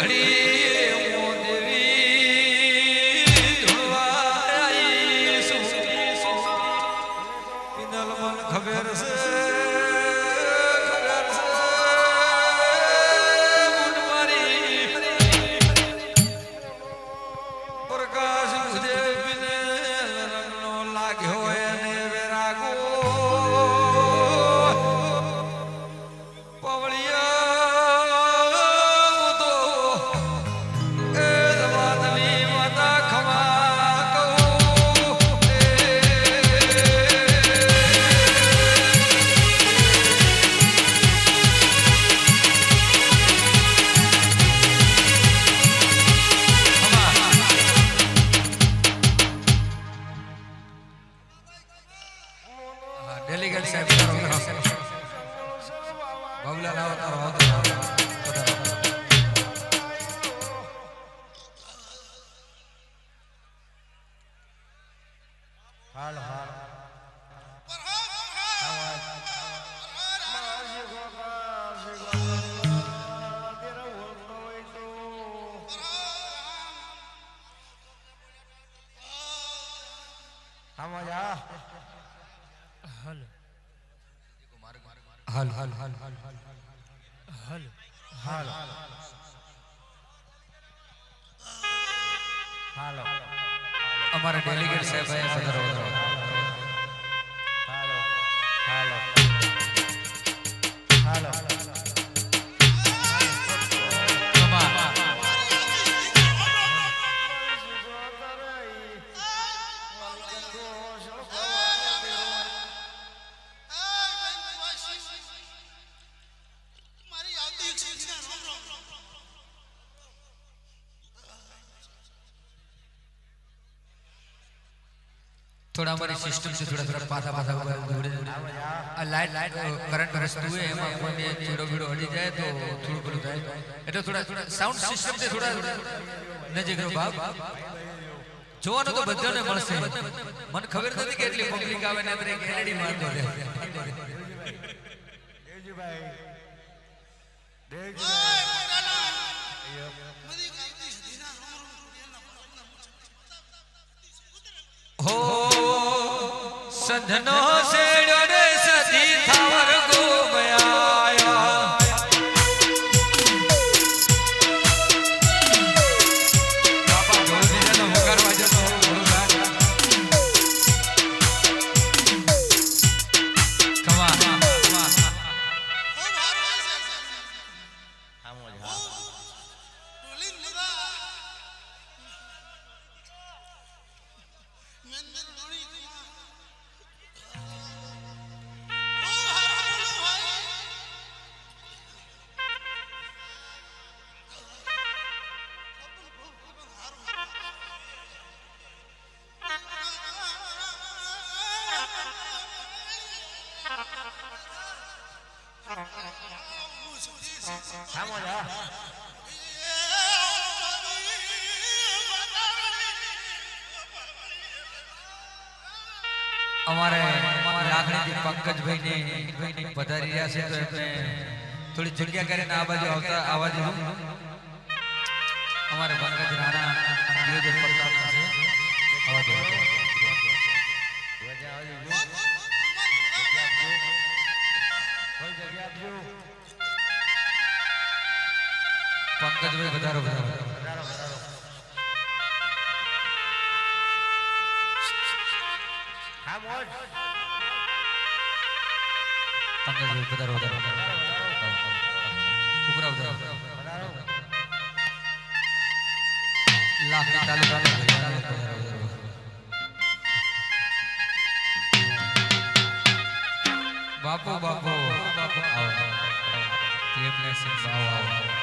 घड़ी સાહેબ બાબુલા લાવો થોડા અમારી સિસ્ટમ છે, થોડા થોડા પાછા પાછા બધા દોડે આ લાઈટ લાઈટ કરંટ રસ્તું હોય, એમાં કોઈને ચીડો બીડો અડી જાય તો થોડું પેલું થાય. એટલે થોડા થોડા સાઉન્ડ સિસ્ટમ છે, થોડા નજીક રહો બાપ. જોવાનું તો બધાને મળશે. મને ખબર નથી કે એટલી પબ્લિક આવે ને આપણે એલઈડી મારતો લે દેવજીભાઈ. દેવજી સધનો છે પંકજભાઈને પધારી રહ્યા છે તો એમને થોડી જગ્યા કરીને આ બાજુ આવતા આવવા દીધું અમારે પંકજ રાણા પંકજભાઈ વધારો વધારો. I was. પંકજભાઈ પધારો પધારો ઉપરા પધારો લાખની તાલુકાને પધારો પધારો બાપો. બાપો બાપો. આવો. પ્રેમને સિંહ આવો આવો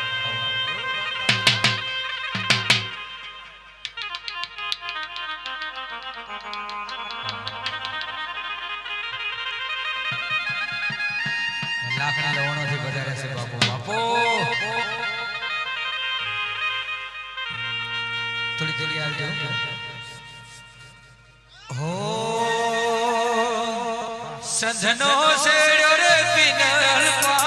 લાકડા લવણોથી વધારે છે બાપુ. બાપુ! થોડી થોડી આવજો હો સજનો શેડ્યો રે, પિનલ પાટણ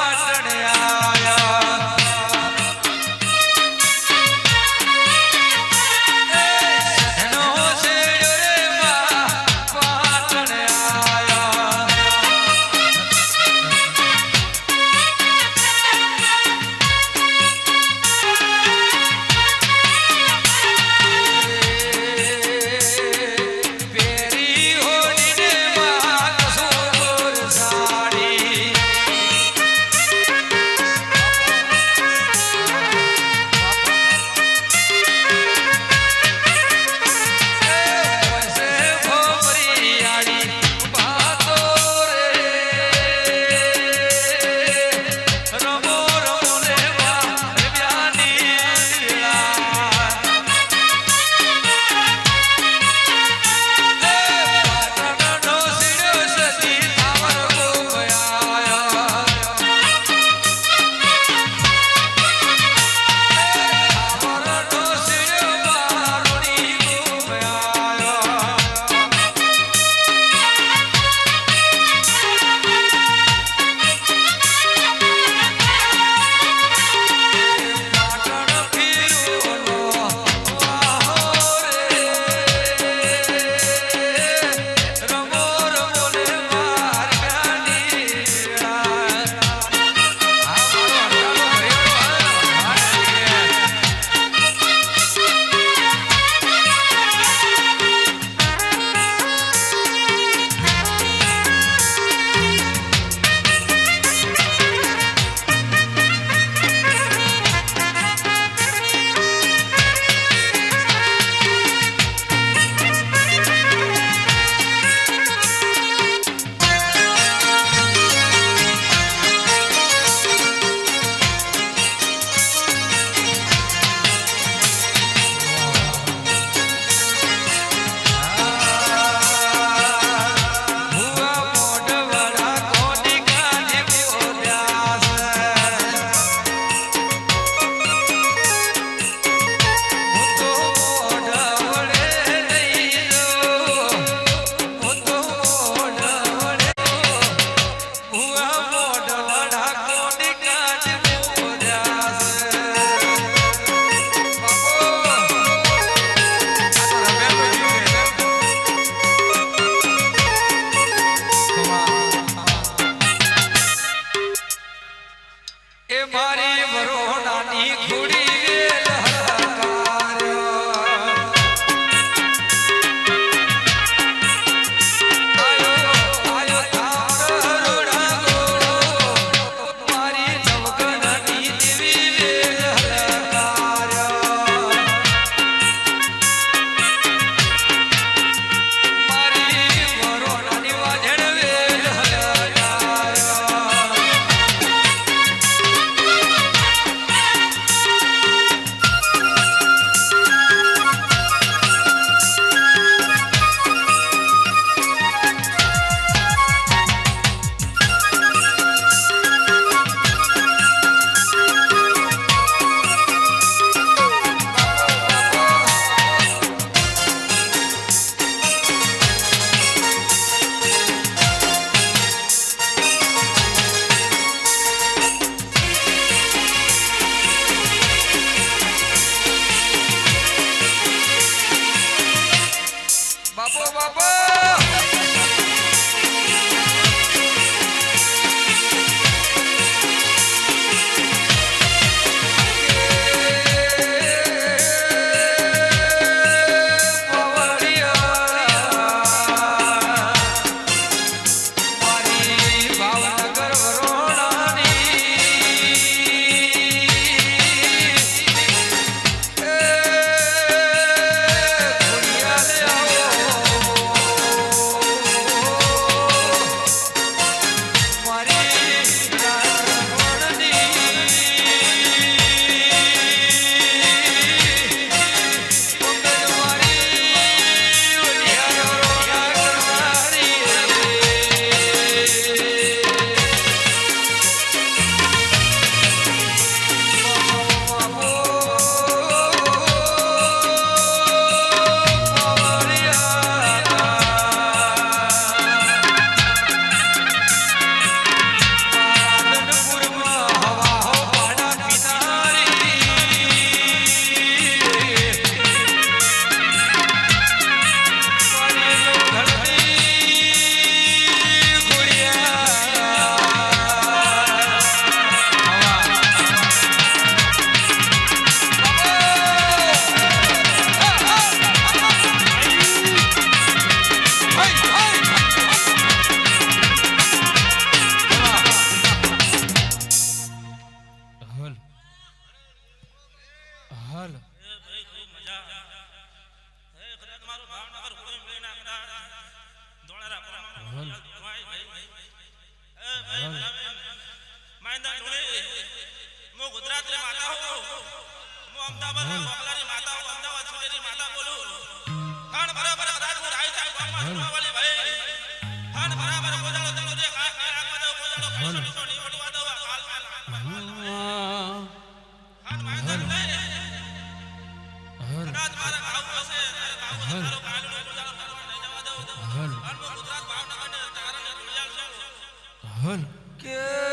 છું હલ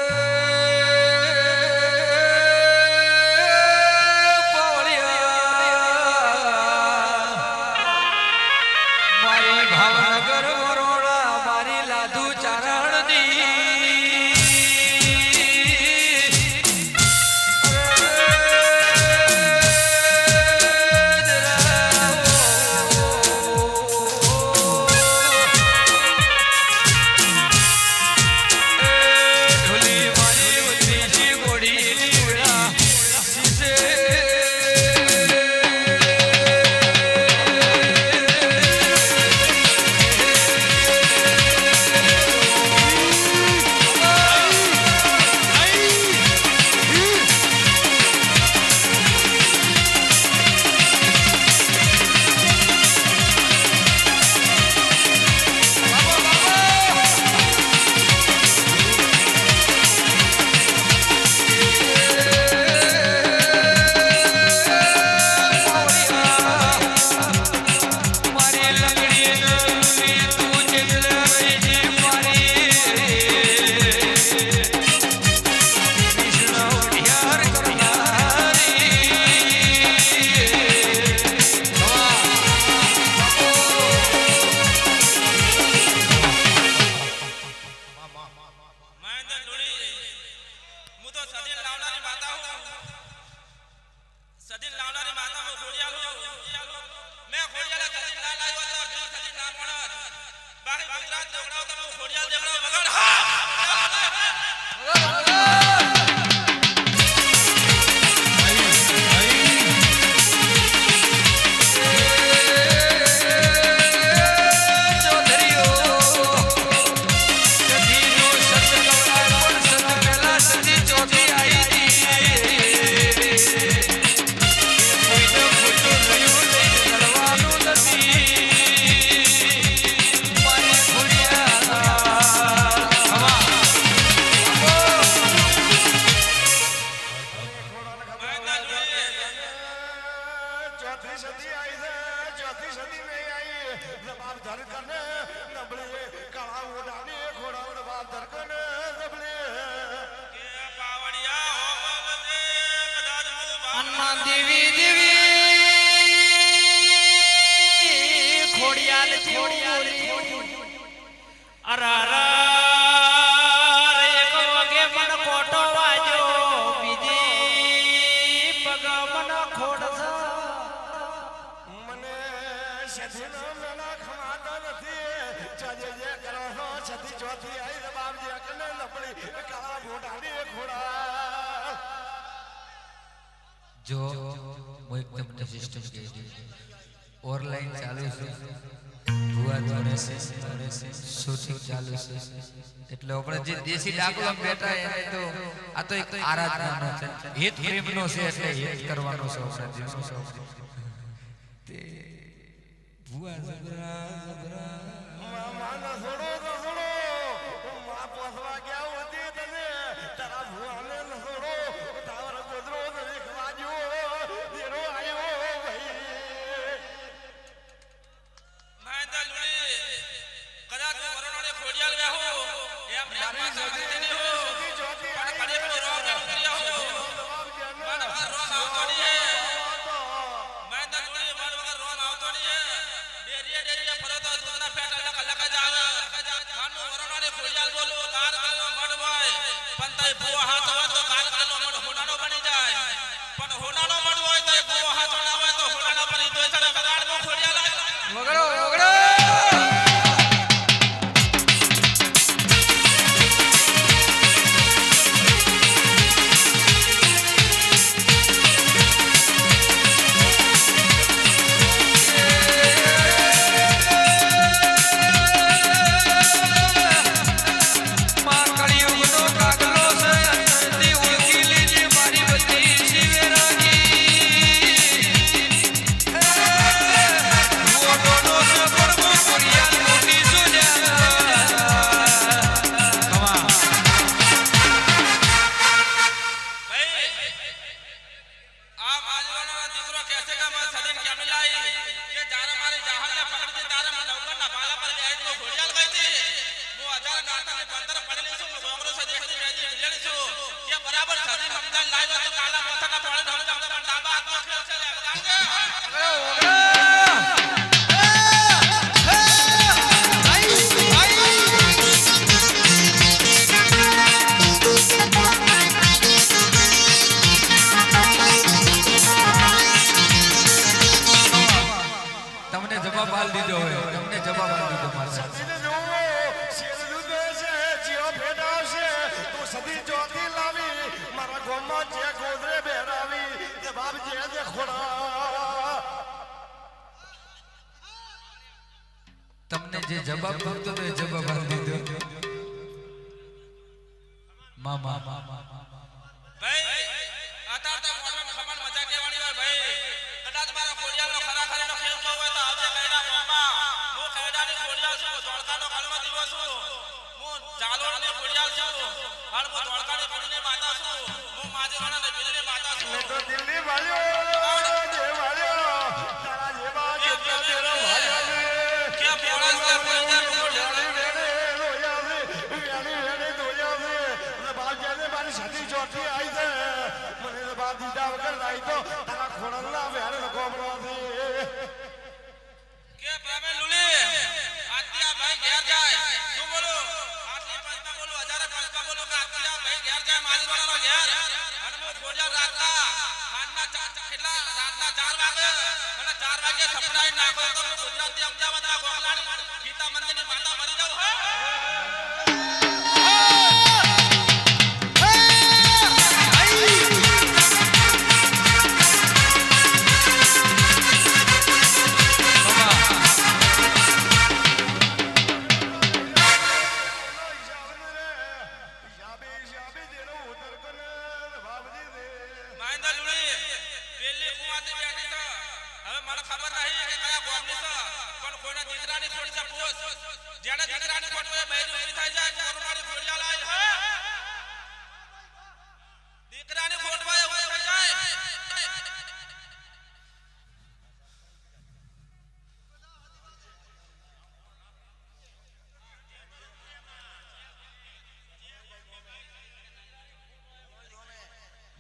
ખોડ મને સધીનો મેળા ખમાતો નથી ચાજે જે કરો હો સધી ચોથી આઈ બાપ જે અકને લપડી કાળા ભોટાડી ખોડા જો હું સિસ્ટમ કહી ઓનલાઈન ચાલુ છે. ભુવા દોરે છે. શૂટિંગ ચાલુ છે. એટલે આપણે જે દેશી ડાકલા બેઠા એને તો આ તો એક આરાધનાનો છે. હિત પ્રેમનો છે એટલે હિત કરવાનો છે આપણે સૌ તે ભુવા જબરા જબરા માના છોડો છોડો મા પોસવા ગયા લવ્યા હો. એમ મારી નજરે જોતી પણ ખરેખર રોગ તમને જે જવાબ આપતો એ જવાબ આપી દીધો મા મા મા મા સતી ચોથી આવી છે મને તો બાપ દીધા વગર લાઈ તો તારા ખોણલ કે ઘેર જાય શું બોલો ઘેર જાય મારી રાખતા રાતના 4 વાગે. અને 4 વાગે સપ્લાય નાખો તો ગુજરાતી અમદાવાદ ના ગોગલાણી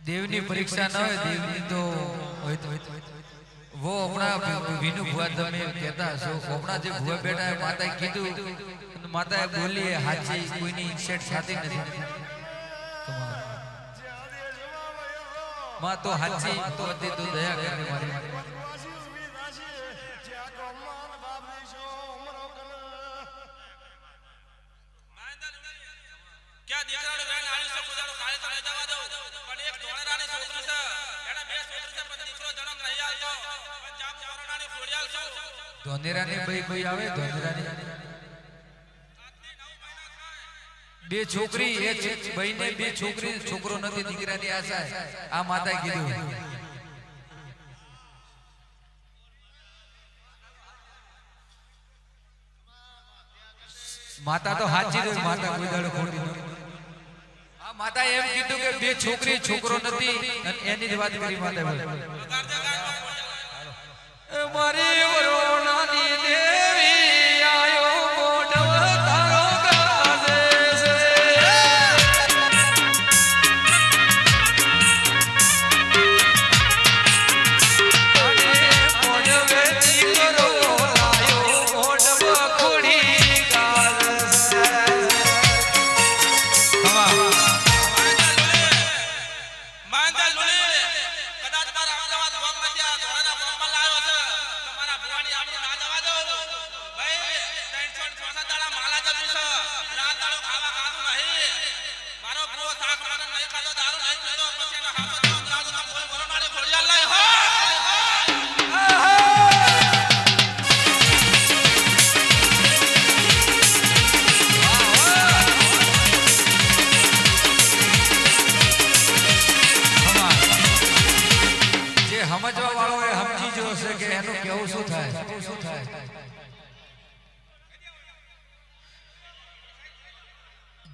દેવની પરીક્ષા ન હોય દેવની તો વો હમણાં વિનુ ભુવા તમે કહેતા હશો. હમણાં જે ભુવા બેઠા એ માતાએ કીધું માતાએ બોલી હાચી કોઈની ઇન્સેટ સાથે નથી. માં તો હાચી તો દયા કરી મારી. ધોનેરાની ભાઈ ભાઈ આવે ધોનેરાની બે છોકરી એ ભાઈને બે છોકરી, છોકરો નથી, દીકરાની આશા. આ માતા કીધું. માતા તો હાચી જ માતા કોઈ દાડો ખોટી આ માતા એમ કીધું કે બે છોકરી, છોકરો નથી એની જ વાત કરી માતા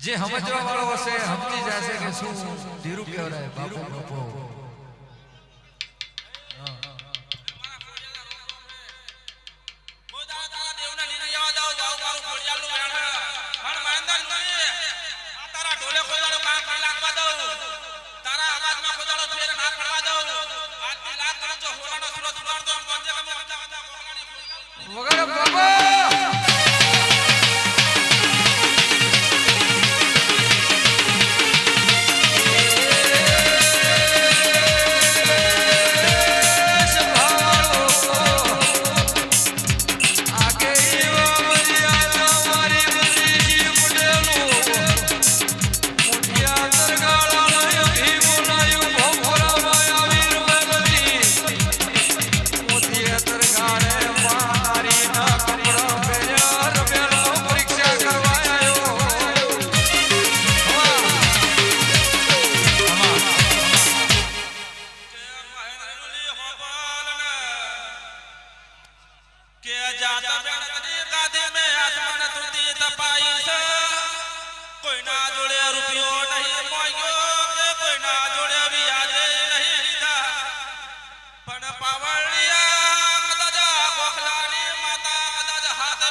જે સમજવા વાળો હશે સમજી જશે કે શું ધીરુ કહેવાય બાપુ બાપુ.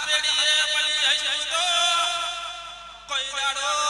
વેડીએ બલી હશું તો કોઈ દાડો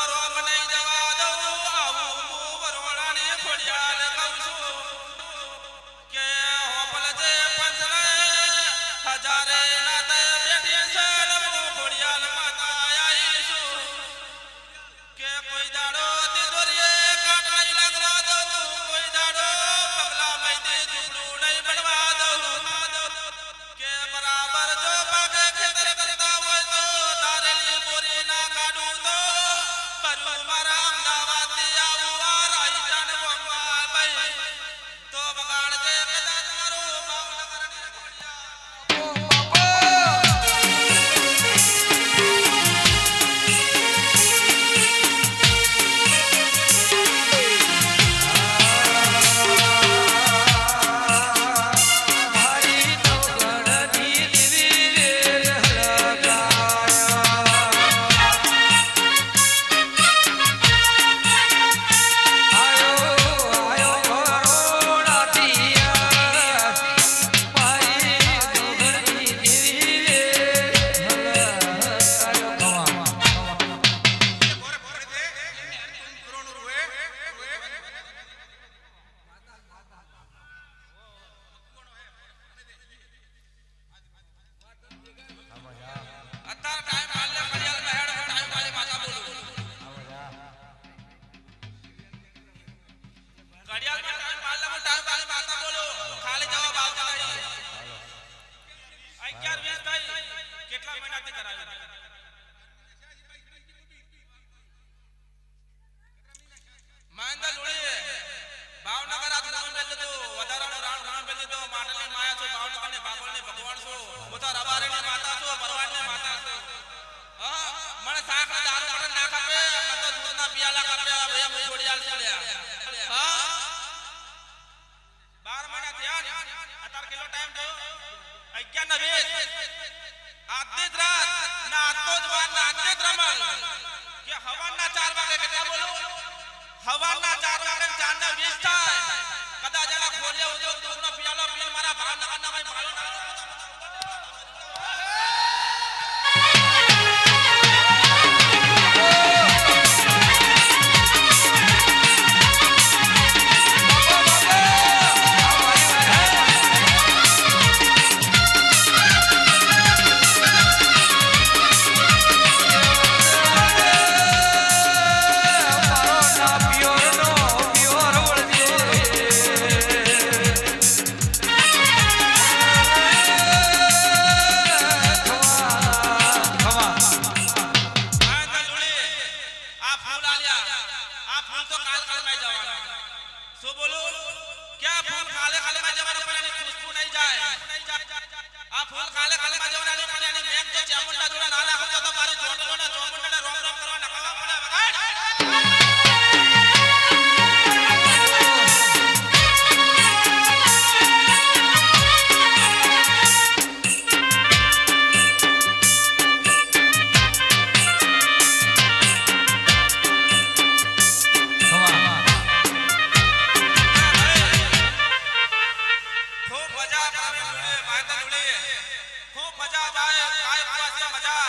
મજા જાય કાય પ્રવાસી મજા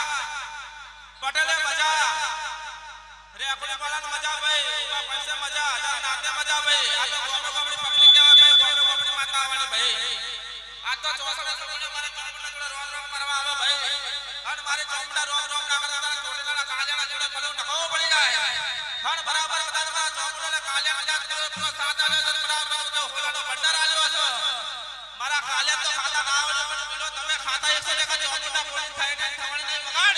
પટેલે મજા રે આપણે વાળા મજા ભાઈ ઊભા પૈસે મજા હજાર નાતે મજા ભાઈ આ તો ગોમડો ગોમડી પબ્લિક કહેવાય ભાઈ ગોમડો ગોમડી માતા વાળી ભાઈ આ તો ચોસડા ચોસડા મારે ચોમડા જોડે રોમ રોમ કરવા આવે ભાઈ અને મારે ચોમડા રોમ રોમ ના કરતા તારા ચોટેલા કાજાના જોડે બોલું નખો પડી જાય હણ બરાબર બધા તમારા ચોમડા કાજાના જોડે પૂરો સાદા બરાબર હોલાનો ભંડાર આલ્યો છે મારા કાલે તો ખાતા ના આવડે પણ પેલો, તમે ખાતા એકસો ટકા ચોપટા પોલીસ થાય ને ખબર નહીં બગાડ.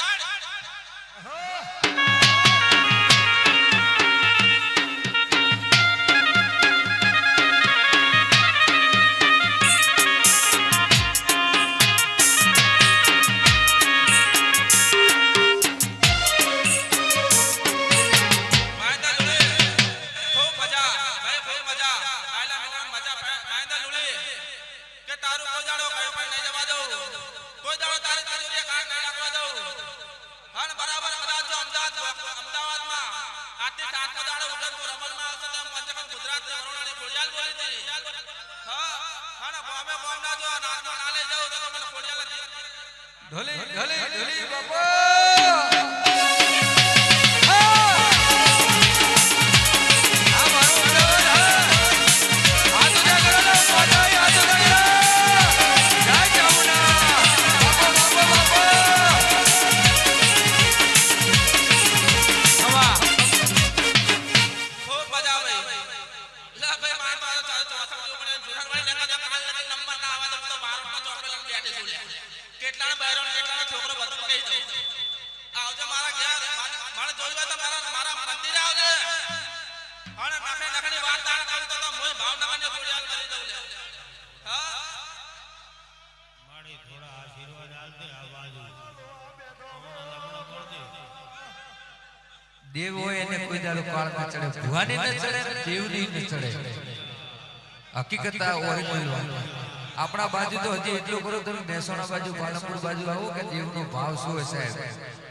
ગલી બાપા આપણે નખણી વાત દાળ કરતો તો મોય ભાવનગર ને ખોડિયાલ કરી દઉં લે હા માડી થોડા આશીર્વાદ આલતે આવાજ દેવો એને કોઈ દાડો કાળ માં ચડે ભુવાની ન ચડે દેવની ન ચડે હકીકત આ ઓહી બોલવા આપણા બાજુ તો હજી એટલું કરો તમે મહેસાણા બાજુ પાલનપુર બાજુ આવો કે દેવનો ભાવ શું છે સાહેબ